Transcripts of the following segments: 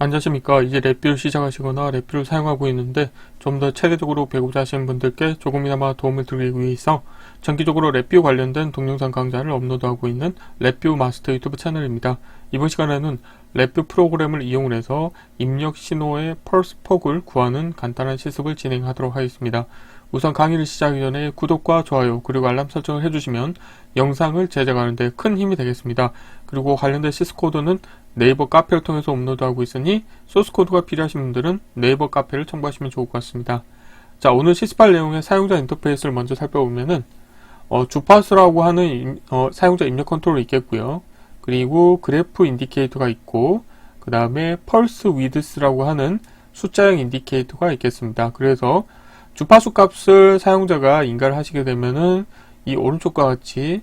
안녕하십니까. 이제 랩뷰를 시작하시거나 랩뷰를 사용하고 있는데 좀 더 체계적으로 배우자 하시는 분들께 조금이나마 도움을 드리기 위해서 정기적으로 랩뷰 관련된 동영상 강좌를 업로드하고 있는 랩뷰 마스터 유튜브 채널입니다. 이번 시간에는 랩뷰 프로그램을 이용을 해서 입력 신호의 펄스 폭을 구하는 간단한 실습을 진행하도록 하겠습니다. 우선 강의를 시작하기 전에 구독과 좋아요 그리고 알람 설정을 해주시면 영상을 제작하는데 큰 힘이 되겠습니다. 그리고 관련된 시스코드는 네이버 카페를 통해서 업로드하고 있으니 소스코드가 필요하신 분들은 네이버 카페를 참고하시면 좋을 것 같습니다. 자 오늘 시스팔 내용의 사용자 인터페이스를 먼저 살펴보면은 어, 주파수라고 하는 임- 어, 사용자 입력 컨트롤이 있겠고요. 그리고 그래프 인디케이터가 있고 그 다음에 펄스 위드스라고 하는 숫자형 인디케이터가 있겠습니다. 그래서 주파수 값을 사용자가 인가를 하시게 되면은 이 오른쪽과 같이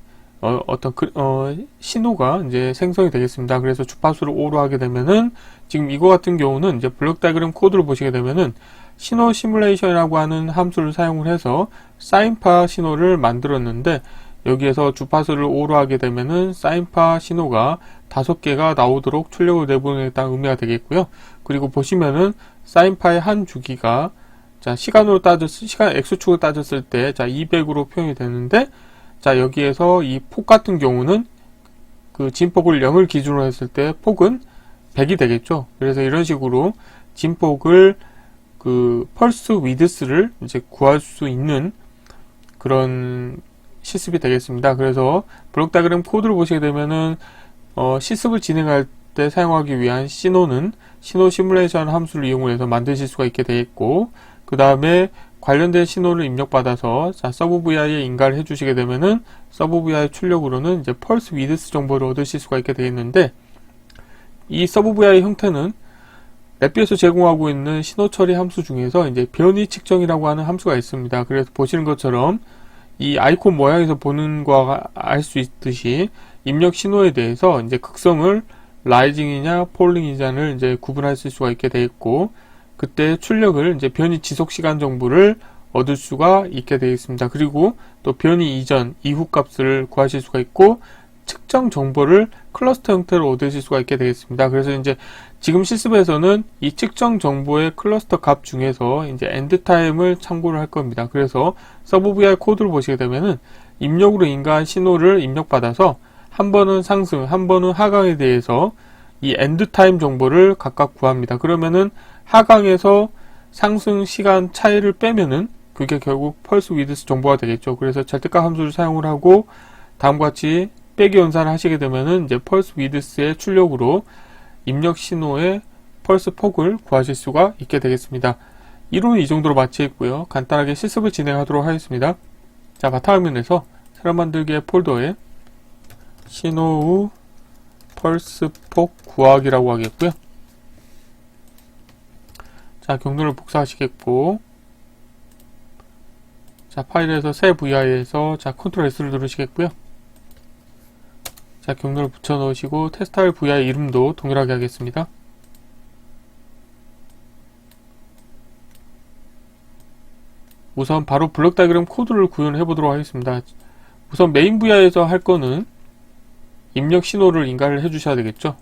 어, 떤 그, 어, 신호가 이제 생성이 되겠습니다. 그래서 주파수를 5로 하게 되면은 지금 이거 같은 경우는 이제 블록 다이그램 코드를 보시게 되면은 신호 시뮬레이션이라고 하는 함수를 사용을 해서 사인파 신호를 만들었는데 여기에서 주파수를 5로 하게 되면은 사인파 신호가 다섯 개가 나오도록 출력을 내보내겠다는 의미가 되겠고요. 그리고 보시면은 사인파의 한 주기가 자, 시간으로 따졌, 시간 X축을 따졌을 때, 자, 200으로 표현이 되는데, 자, 여기에서 이 폭 같은 경우는 그 진폭을 0을 기준으로 했을 때 폭은 100이 되겠죠. 그래서 이런 식으로 진폭을 그 펄스 위드스를 이제 구할 수 있는 그런 시습이 되겠습니다. 그래서 블록 다이그램 코드를 보시게 되면은 어, 시습을 진행할 때 사용하기 위한 신호는 신호 시뮬레이션 함수를 이용해서 만드실 수가 있게 되겠고 그 다음에 관련된 신호를 입력받아서 자, 서브 VI에 인가를 해주시게 되면은 서브 VI 출력으로는 이제 펄스 위드스 정보를 얻으실 수가 있게 되겠는데 이 서브 VI 형태는 랩비에서 제공하고 있는 신호 처리 함수 중에서 이제 변이 측정이라고 하는 함수가 있습니다. 그래서 보시는 것처럼 이 아이콘 모양에서 보는 거와 알 수 있듯이 입력 신호에 대해서 이제 극성을 라이징이냐 폴링이냐를 이제 구분하실 수가 있게 되어 있고 그때 출력을 이제 변이 지속 시간 정보를 얻을 수가 있게 되어 있습니다. 그리고 또 변이 이전, 이후 값을 구하실 수가 있고 측정 정보를 클러스터 형태로 얻으실 수가 있게 되겠습니다. 그래서 이제 지금 실습에서는 이 측정 정보의 클러스터 값 중에서 이제 엔드 타임을 참고를 할 겁니다. 그래서 서브 VI 코드를 보시게 되면은 입력으로 인가한 신호를 입력받아서 한 번은 상승, 한 번은 하강에 대해서 이 엔드 타임 정보를 각각 구합니다. 그러면은 하강에서 상승 시간 차이를 빼면은 그게 결국 펄스 위드스 정보가 되겠죠. 그래서 절대값 함수를 사용을 하고 다음과 같이 빼기 연산을 하시게 되면은 이제 펄스 위드스의 출력으로 입력 신호의 펄스 폭을 구하실 수가 있게 되겠습니다. 이론은 이 정도로 마치겠고요. 간단하게 실습을 진행하도록 하겠습니다. 자, 바탕화면에서 새로 만들기의 폴더에 신호 후 펄스 폭 구하기라고 하겠고요. 자, 경로를 복사하시겠고, 자, 파일에서 새 VI에서 자, 컨트롤 S를 누르시겠고요. 자, 경로를 붙여 넣으시고, 테스트할 VI 이름도 동일하게 하겠습니다. 우선 바로 블록 다이그램 코드를 구현해 보도록 하겠습니다. 우선 메인 VI에서 할 거는 입력 신호를 인가를 해 주셔야 되겠죠.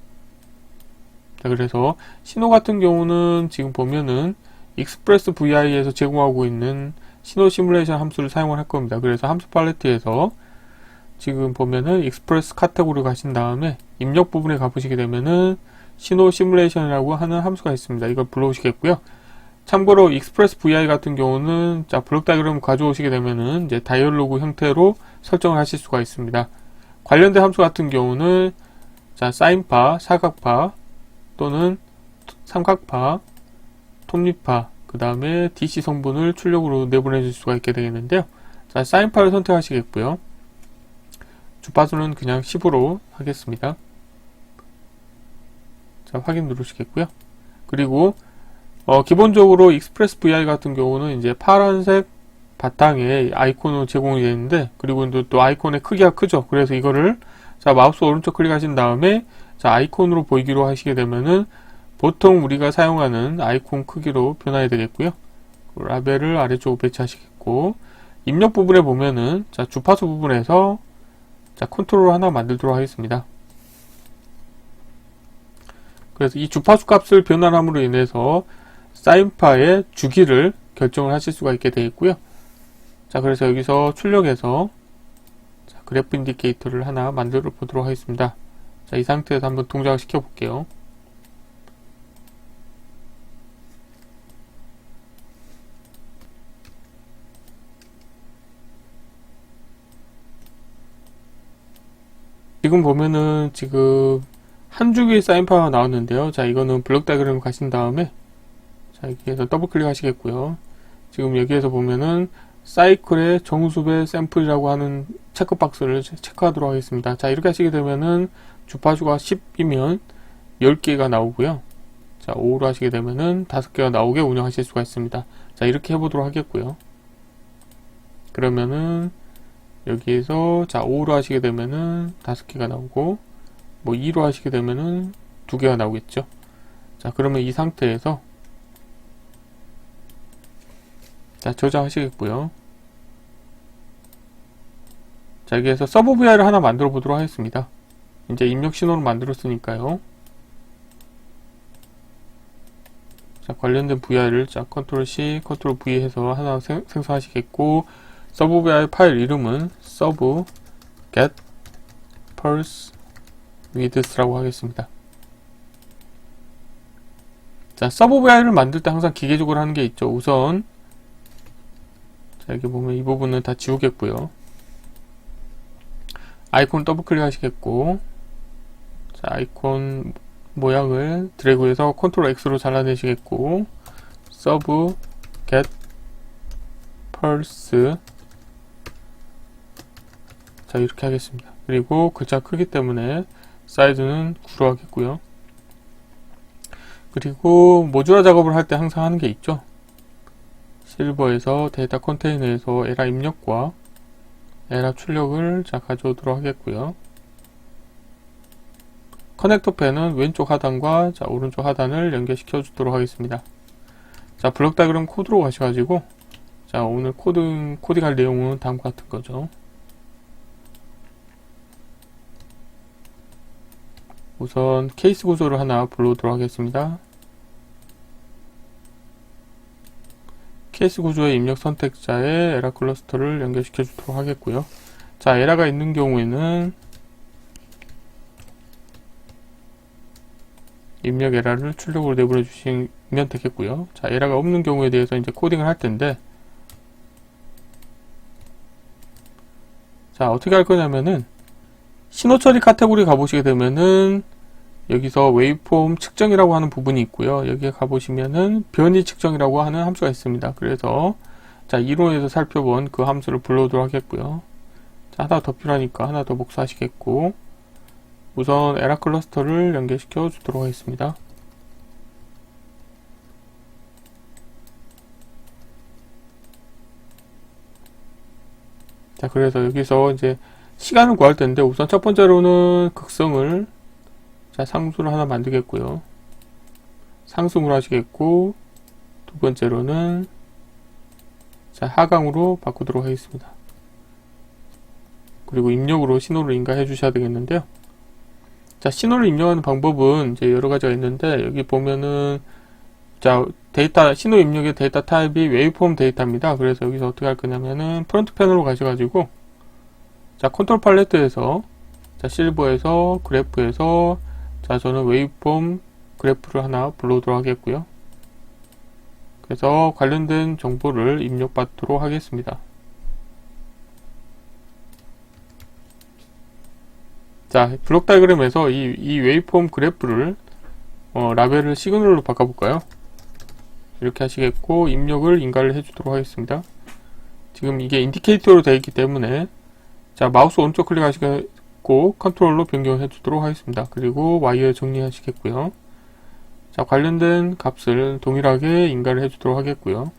자, 그래서 신호 같은 경우는 지금 보면은 익스프레스 VI에서 제공하고 있는 신호 시뮬레이션 함수를 사용을 할 겁니다. 그래서 함수 팔레트에서 지금 보면은 익스프레스 카테고리 가신 다음에 입력 부분에 가보시게 되면은 신호 시뮬레이션이라고 하는 함수가 있습니다. 이걸 불러오시겠고요. 참고로 익스프레스 VI 같은 경우는 자 블록 다이그램 가져오시게 되면은 이제 다이얼로그 형태로 설정을 하실 수가 있습니다. 관련된 함수 같은 경우는 자 사인파, 사각파 또는 삼각파, 톱니파 그 다음에 DC 성분을 출력으로 내보내 줄 수가 있게 되겠는데요. 자 사인파를 선택하시겠고요. 주파수는 그냥 10으로 하겠습니다. 자 확인 누르시겠고요. 그리고 어, 기본적으로 익스프레스 VI 같은 경우는 이제 파란색 바탕에 아이콘으로 제공이 되는데 그리고 또, 또 아이콘의 크기가 크죠. 그래서 이거를 자 마우스 오른쪽 클릭하신 다음에 자 아이콘으로 보이기로 하시게 되면은 보통 우리가 사용하는 아이콘 크기로 변화해야 되겠고요. 라벨을 아래쪽으로 배치하시겠고 입력 부분에 보면은 자 주파수 부분에서 자 컨트롤 하나 만들도록 하겠습니다. 그래서 이 주파수 값을 변환함으로 인해서 사인파의 주기를 결정을 하실 수가 있게 되어 있고요. 자, 그래서 여기서 출력해서 자, 그래프 인디케이터를 하나 만들어 보도록 하겠습니다. 자, 이 상태에서 한번 동작을 시켜 볼게요. 지금 보면은 지금 한 주기의 사인 파가 나왔는데요. 자, 이거는 블록 다이그램 가신 다음에 자, 여기에서 더블 클릭 하시겠고요. 지금 여기에서 보면은 사이클의 정수배 샘플이라고 하는 체크박스를 체크하도록 하겠습니다. 자, 이렇게 하시게 되면은 주파수가 10이면 10개가 나오고요. 자, 5로 하시게 되면은 5개가 나오게 운영하실 수가 있습니다. 자, 이렇게 해보도록 하겠고요. 그러면은 여기에서 자 5로 하시게 되면은 5개가 나오고 뭐 2로 하시게 되면은 2개가 나오겠죠. 자, 그러면 이 상태에서 자, 저장하시겠고요. 자, 여기에서 서브 VI를 하나 만들어 보도록 하겠습니다. 이제 입력 신호를 만들었으니까요. 자, 관련된 VI를 자, 컨트롤 C, 컨트롤 V 해서 하나 생, 생성하시겠고, 서브 VI 파일 이름은 서브 get pulse width라고 하겠습니다. 자, 서브 VI를 만들 때 항상 기계적으로 하는 게 있죠. 우선 자, 여기 보면 이 부분은 다 지우겠고요. 아이콘 더블 클릭 하시겠고, 자, 아이콘 모양을 드래그해서 컨트롤 X로 잘라내시겠고, 서브 get pulse 자, 이렇게 하겠습니다. 그리고 글자가 크기 때문에 사이즈는 9로 하겠고요. 그리고 모듈화 작업을 할 때 항상 하는 게 있죠. 실버에서 데이터 컨테이너에서 에라 입력과 에라 출력을 자 가져오도록 하겠고요. 커넥터 펜은 왼쪽 하단과 자 오른쪽 하단을 연결시켜 주도록 하겠습니다. 자 블럭 다이그램 코드로 가셔가지고 자 오늘 코드 코딩할 내용은 다음과 같은 거죠. 우선 케이스 구조를 하나 불러오도록 하겠습니다. 케이스 구조의 입력 선택자에 에라 클러스터를 연결시켜 주도록 하겠고요. 자, 에라가 있는 경우에는 입력 에라를 출력으로 내보내 주시면 되겠고요. 자, 에라가 없는 경우에 대해서 이제 코딩을 할 텐데 자, 어떻게 할 거냐면은 신호 처리 카테고리 가보시게 되면은 여기서 웨이폼 측정이라고 하는 부분이 있고요. 여기에 가보시면은 변이 측정이라고 하는 함수가 있습니다. 그래서 자 이론에서 살펴본 그 함수를 불러오도록 하겠고요. 자 하나 더 필요하니까 하나 더 복사하시겠고 우선 에라 클러스터를 연결시켜 주도록 하겠습니다. 자 그래서 여기서 이제 시간을 구할 텐데 우선 첫 번째로는 극성을 자, 상수를 하나 만들겠고요. 상승으로 하시겠고, 두 번째로는, 자, 하강으로 바꾸도록 하겠습니다. 그리고 입력으로 신호를 인가해 주셔야 되겠는데요. 자, 신호를 입력하는 방법은 이제 여러 가지가 있는데, 여기 보면은, 자, 데이터, 신호 입력의 데이터 타입이 웨이폼 데이터입니다. 그래서 여기서 어떻게 할 거냐면은, 프론트 패널로 가셔 가지고, 자, 컨트롤 팔레트에서, 자, 실버에서, 그래프에서, 자, 저는 웨이폼 그래프를 하나 불러오도록 하겠고요. 그래서 관련된 정보를 입력 받도록 하겠습니다. 자, 블록 다이그램에서 이, 이 웨이폼 그래프를 어, 라벨을 시그널로 바꿔볼까요? 이렇게 하시겠고 입력을 인가를 해주도록 하겠습니다. 지금 이게 인디케이터로 되어 있기 때문에 자 마우스 오른쪽 클릭하시고 꼭 컨트롤로 변경해 주도록 하겠습니다. 그리고 와이어 정리하시겠고요. 자, 관련된 값을 동일하게 인가를 해 주도록 하겠고요.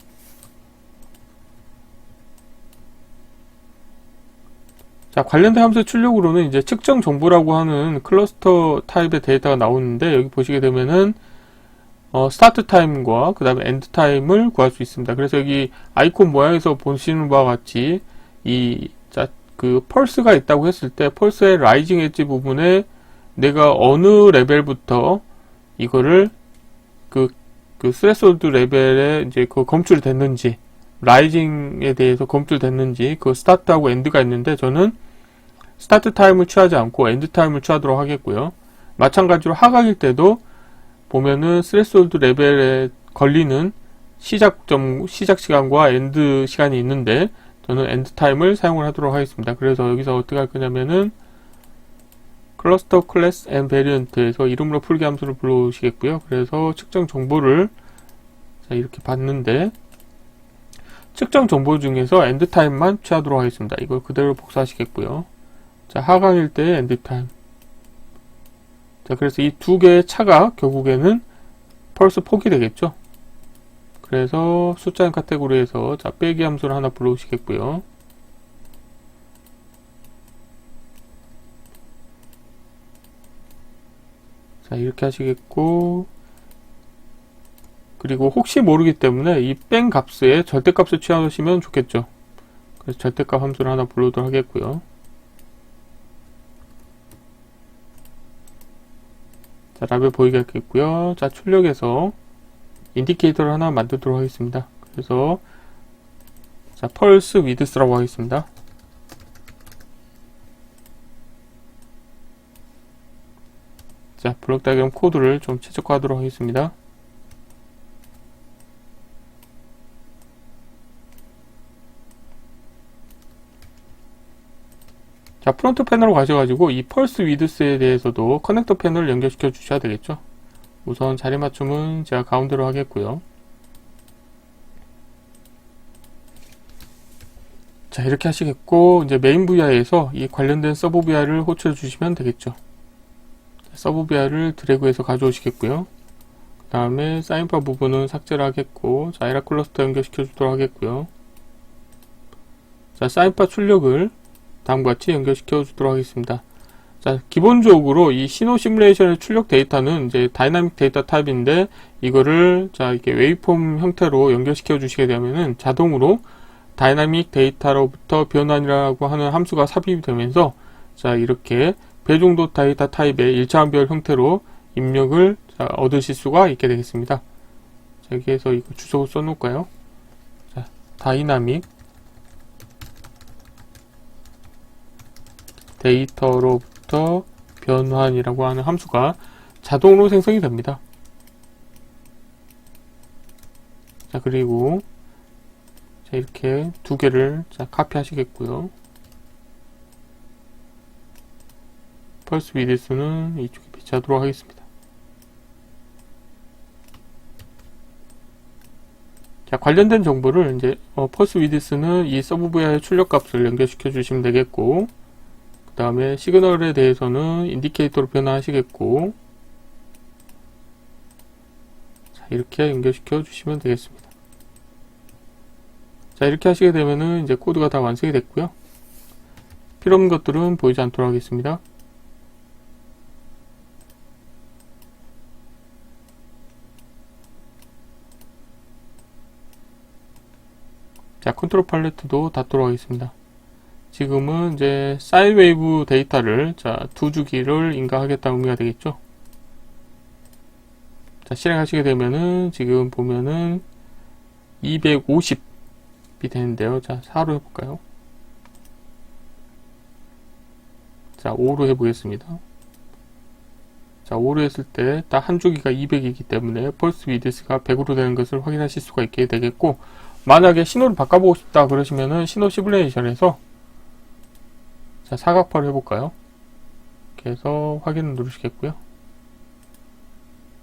자, 관련된 함수 출력으로는 이제 측정 정보라고 하는 클러스터 타입의 데이터가 나오는데 여기 보시게 되면은 어, 스타트 타임과 그 다음에 엔드 타임을 구할 수 있습니다. 그래서 여기 아이콘 모양에서 보시는 바와 같이 이 자, 그 펄스가 있다고 했을 때 펄스의 라이징 엣지 부분에 내가 어느 레벨부터 이거를 그, 그 스레솔드 레벨에 이제 그 검출이 됐는지, 라이징에 대해서 검출됐는지, 그 스타트하고 엔드가 있는데 저는 스타트 타임을 취하지 않고 엔드 타임을 취하도록 하겠고요. 마찬가지로 하강일 때도 보면은 스레솔드 레벨에 걸리는 시작점, 시작 시간과 엔드 시간이 있는데 저는 엔드 타임을 사용을 하도록 하겠습니다. 그래서 여기서 어떻게 할 거냐면은 클러스터 클래스 앤 베리언트에서 이름으로 풀기 함수를 불러오시겠고요. 그래서 측정 정보를 자, 이렇게 봤는데 측정 정보 중에서 엔드 타임만 취하도록 하겠습니다. 이걸 그대로 복사하시겠고요. 자, 하강일 때의 엔드 타임. 자, 그래서 이 두 개의 차가 결국에는 펄스 폭이 되겠죠. 그래서 숫자인 카테고리에서 자, 빼기 함수를 하나 불러오시겠고요. 자, 이렇게 하시겠고, 그리고 혹시 모르기 때문에 이뺀 값에 절대값을 취하시면 좋겠죠. 그래서 절대값 함수를 하나 불러오도록 하겠고요. 자, 라벨 보이게 하겠고요. 자, 출력에서 인디케이터를 하나 만들도록 하겠습니다. 그래서 자, 펄스 위드스라고 하겠습니다. 자, 블록 다이그램 코드를 좀 최적화하도록 하겠습니다. 자, 프론트 패널로 가셔가지고 이 펄스 위드스에 대해서도 커넥터 패널을 연결시켜 주셔야 되겠죠. 우선 자리 맞춤은 제가 가운데로 하겠고요. 자, 이렇게 하시겠고, 이제 메인 VI에서 이 관련된 서브 VI를 호출해 주시면 되겠죠. 서브 VI를 드래그해서 가져오시겠고요. 그 다음에 사인파 부분은 삭제를 하겠고, 자, 이라 클러스터 연결시켜 주도록 하겠고요. 자, 사인파 출력을 다음과 같이 연결시켜 주도록 하겠습니다. 자, 기본적으로 이 신호 시뮬레이션의 출력 데이터는 이제 다이나믹 데이터 타입인데 이거를 자, 이렇게 웨이폼 형태로 연결시켜 주시게 되면은 자동으로 다이나믹 데이터로부터 변환이라고 하는 함수가 삽입이 되면서 자, 이렇게 배종도 데이터 타입의 일차원별 형태로 입력을 자, 얻으실 수가 있게 되겠습니다. 자, 여기에서 이거 주소 써 놓을까요? 자, 다이나믹 데이터로부터 변환이라고 하는 함수가 자동으로 생성이 됩니다. 자, 그리고 자, 이렇게 두 개를 자, 카피 하시겠고요. 펄스 위드스는 이쪽에 배치하도록 하겠습니다. 자, 관련된 정보를 이제 어, 펄스 위드스는 이 서브 VI 출력 값을 연결시켜 주시면 되겠고 그 다음에 시그널에 대해서는 인디케이터로 변화하시겠고 자, 이렇게 연결시켜 주시면 되겠습니다. 자 이렇게 하시게 되면은 이제 코드가 다 완성이 됐고요. 필요 없는 것들은 보이지 않도록 하겠습니다. 자 컨트롤 팔레트도 닫도록 하겠습니다. 지금은 이제 사이웨이브 데이터를 자, 두 주기를 인가하겠다는 의미가 되겠죠. 자, 실행하시게 되면은 지금 보면은 250이 되는데요. 자, 4로 해볼까요? 자, 5로 해보겠습니다. 자, 5로 했을 때 딱 한 주기가 200이기 때문에 펄스 위드스가 100으로 되는 것을 확인하실 수가 있게 되겠고 만약에 신호를 바꿔보고 싶다 그러시면은 신호 시뮬레이션에서 자, 사각파를 해볼까요? 이렇게 해서 확인을 누르시겠고요.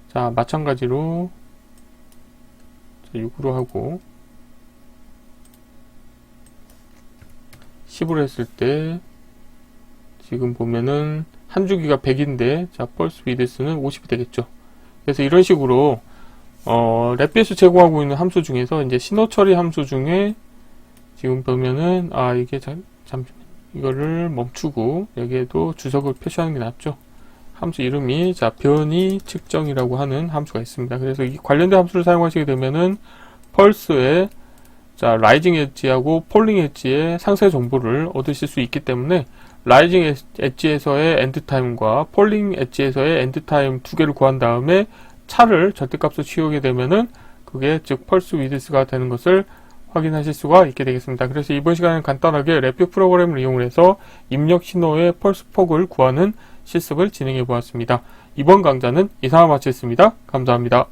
자, 마찬가지로 6으로 하고 10으로 했을 때 지금 보면은 한 주기가 100인데 자, 펄스 위드스는 50이 되겠죠. 그래서 이런 식으로 어, 랩비에서 제공하고 있는 함수 중에서 이제 신호 처리 함수 중에 지금 보면은 아 이게 잠, 잠시만 이거를 멈추고 여기에도 주석을 표시하는 게 낫죠. 함수 이름이 자 변이 측정이라고 하는 함수가 있습니다. 그래서 이 관련된 함수를 사용하시게 되면은 펄스의 자 라이징 엣지하고 폴링 엣지의 상세 정보를 얻으실 수 있기 때문에 라이징 엣지에서의 엔드 타임과 폴링 엣지에서의 엔드 타임 두 개를 구한 다음에 차를 절대값으로 치우게 되면은 그게 즉 펄스 위드스가 되는 것을 확인하실 수가 있게 되겠습니다. 그래서 이번 시간은 간단하게 랩뷰 프로그램을 이용해서 입력 신호의 펄스 폭을 구하는 실습을 진행해 보았습니다. 이번 강좌는 이상을 마치겠습니다. 감사합니다.